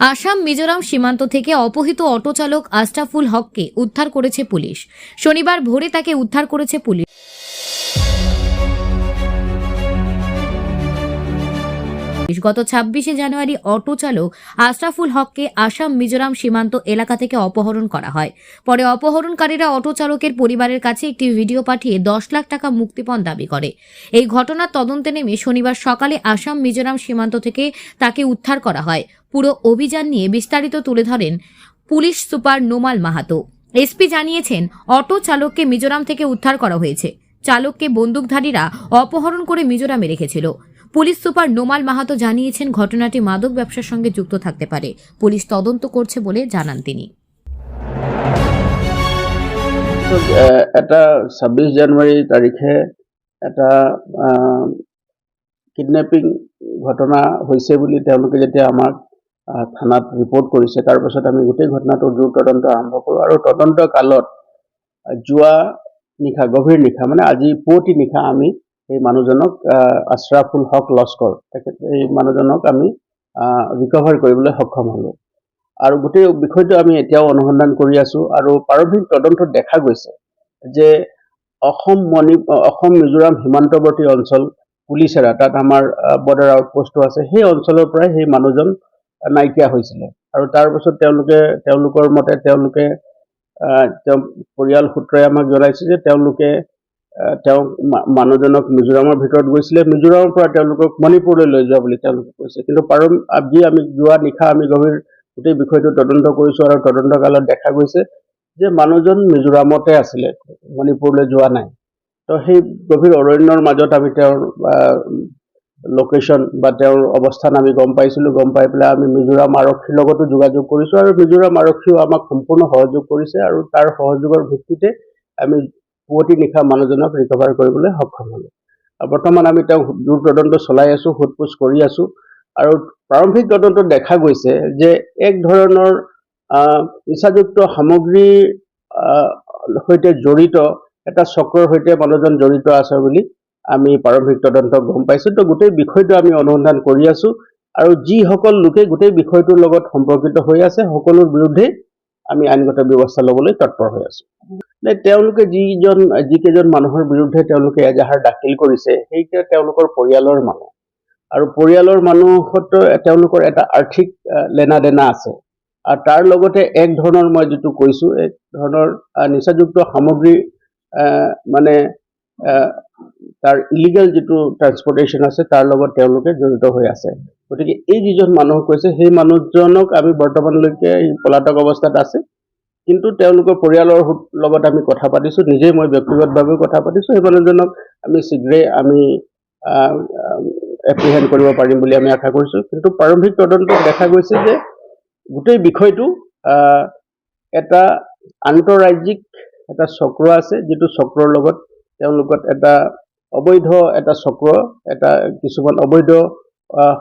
আসাম মিজোরাম সীমান্ত থেকে অপহৃত অটোচালক আস্টাফুল হককে উদ্ধার করেছে পুলিশ। শনিবার ভোরে তাকে উদ্ধার করেছে পুলিশ। গত ছাব্বিশে জানুয়ারি অটো চালক আশরাফুল হককে আসাম মিজোরাম সীমান্ত এলাকা থেকে অপহরণ করা হয়। পরে অপহরণকারীরা অটো চালকের পরিবারের কাছে একটি ভিডিও পাঠিয়ে দশ লাখ টাকা মুক্তিপণ দাবি করে। এই ঘটনার তদন্তে নেমে শনিবার সকালে আসাম মিজোরাম সীমান্ত থেকে তাকে উদ্ধার করা হয়। পুরো অভিযান নিয়ে বিস্তারিত তুলে ধরেন police super Nomal Mahato. SP জানিয়েছেন, অটো চালককে মিজোরাম থেকে উদ্ধার করা হয়েছে। চালককে বন্দুকধারীরা অপহরণ করে মিজোরামে রেখেছিল। পুলিশ সুপার নোমাল মাহাতো জানিয়েছেন ঘটনাটি মাদক ব্যবসার সঙ্গে যুক্ত থাকতে পারে। পুলিশ তদন্ত করছে বলে জানান তিনি। এটা ছাব্বিছ জানুৱাৰী তাৰিখে এটা কিডনেপিং ঘটনা হৈছে বুলি তেওঁলোকে যেতিয়া আমাক থানাত ৰিপৰ্ট কৰিছে তাৰপাছত আমি গোটেই ঘটনাটোৰ দ্ৰুত তদন্ত আৰম্ভ কৰোঁ আৰু তদন্ত কালত যোৱা নিশা, গভীৰ নিশা মানে আজি পুৱতি নিশা আমি সেই মানুহজনক আশৰাফুল হক লস্কৰ তেখেত এই মানুহজনক আমি ৰিকভাৰ কৰিবলৈ সক্ষম হ'লোঁ। আৰু গোটেই বিষয়টো আমি এতিয়াও অনুসন্ধান কৰি আছো আৰু প্ৰাৰম্ভিক তদন্তত দেখা গৈছে যে অসম মণি অসম মিজোৰাম সীমান্তৱৰ্তী অঞ্চল পুলিচেৰা তাত আমাৰ বৰ্ডাৰ আউটপোষ্টো আছে সেই অঞ্চলৰ পৰাই সেই মানুহজন নাইকিয়া হৈছিলে। আৰু তাৰপাছত তেওঁলোকে তেওঁলোকৰ মতে তেওঁলোকে তেওঁ পৰিয়াল সূত্ৰই আমাক জনাইছে যে তেওঁলোকে তেওঁ মানুহজনক মিজোৰামৰ ভিতৰত গৈছিলে। মিজোৰামৰ পৰা তেওঁলোকক মণিপুৰলৈ লৈ যোৱা বুলি তেওঁলোকে কৈছে। কিন্তু পাৰম আজি আমি যোৱা নিশা আমি গভীৰ গোটেই বিষয়টো তদন্ত কৰিছো আৰু তদন্ত কালত দেখা গৈছে যে মানুহজন মিজোৰামতে আছিলে, মণিপুৰলৈ যোৱা নাই। তো সেই গভীৰ অৰণ্যৰ মাজত আমি তেওঁৰ লোকেশ্যন বা তেওঁৰ অৱস্থান আমি গম পাইছিলোঁ। গম পাই পেলাই আমি মিজোৰাম আৰক্ষীৰ লগতো যোগাযোগ কৰিছোঁ আৰু মিজোৰাম আৰক্ষীও আমাক সম্পূৰ্ণ সহযোগ কৰিছে আৰু তাৰ সহযোগৰ ভিত্তিতে আমি পুৱতি নিশা মানুহজনক ৰিকভাৰ কৰিবলৈ সক্ষম হ'লোঁ। বৰ্তমান আমি তেওঁক দূৰ তদন্ত চলাই আছোঁ সোধ পোছ কৰি আছোঁ। আৰু প্ৰাৰম্ভিক তদন্তত দেখা গৈছে যে এক ধৰণৰ নিচাযুক্ত সামগ্ৰীৰ সৈতে জড়িত, এটা চক্ৰৰ সৈতে মানুহজন জড়িত আছে বুলি আমি প্ৰাৰম্ভিক তদন্ত গম পাইছোঁ। তো গোটেই বিষয়টো আমি অনুসন্ধান কৰি আছোঁ। আৰু যিসকল লোকে গোটেই বিষয়টোৰ লগত সম্পৰ্কিত হৈ আছে, সকলোৰ বিৰুদ্ধে আমি আইনগত ব্যৱস্থা ল'বলৈ তৎপৰ হৈ আছোঁ। তেওঁলোকে যিজন, যিকেইজন মানুহৰ বিৰুদ্ধে তেওঁলোকে এজাহাৰ দাখিল কৰিছে, সেইকেইটা তেওঁলোকৰ পৰিয়ালৰ মানুহ। আৰু পৰিয়ালৰ মানুহত তেওঁলোকৰ এটা আৰ্থিক লেনা দেনা আছে। আৰু তাৰ লগতে এক ধৰণৰ মই যিটো কৈছোঁ, এক ধৰণৰ নিচাযুক্ত সামগ্ৰী মানে তাৰ ইলিগেল যিটো ট্ৰান্সপৰ্টেশ্যন আছে, তাৰ লগত তেওঁলোকে জড়িত হৈ আছে। গতিকে এই যিজন মানুহ কৈছে, সেই মানুহজনক আমি বৰ্তমানলৈকে পলাতক অৱস্থাত আছে। কিন্তু তেওঁলোকৰ পৰিয়ালৰ লগত আমি কথা পাতিছোঁ, নিজেই মই ব্যক্তিগতভাৱেও কথা পাতিছোঁ, সেই মানুহজনক আমি শীঘ্ৰেই আমি এপ্ৰিহেণ্ড কৰিব পাৰিম বুলি আমি আশা কৰিছোঁ। কিন্তু প্ৰাৰম্ভিক তদন্তত দেখা গৈছে যে গোটেই বিষয়টো এটা আন্তঃৰাজ্যিক এটা চক্ৰ আছে, যিটো চক্ৰৰ লগত তেওঁলোকত এটা অবৈধ এটা চক্ৰ, এটা কিছুমান অবৈধ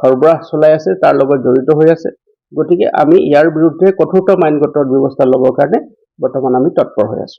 সৰবৰাহ চলাই আছে, তাৰ লগত জড়িত হৈ আছে। গতিকে আমি ইয়াৰ বিৰুদ্ধে কঠোৰতম আইনগত ব্যৱস্থা ল'বৰ কাৰণে বৰ্তমান আমি তৎপৰ হৈ আছোঁ।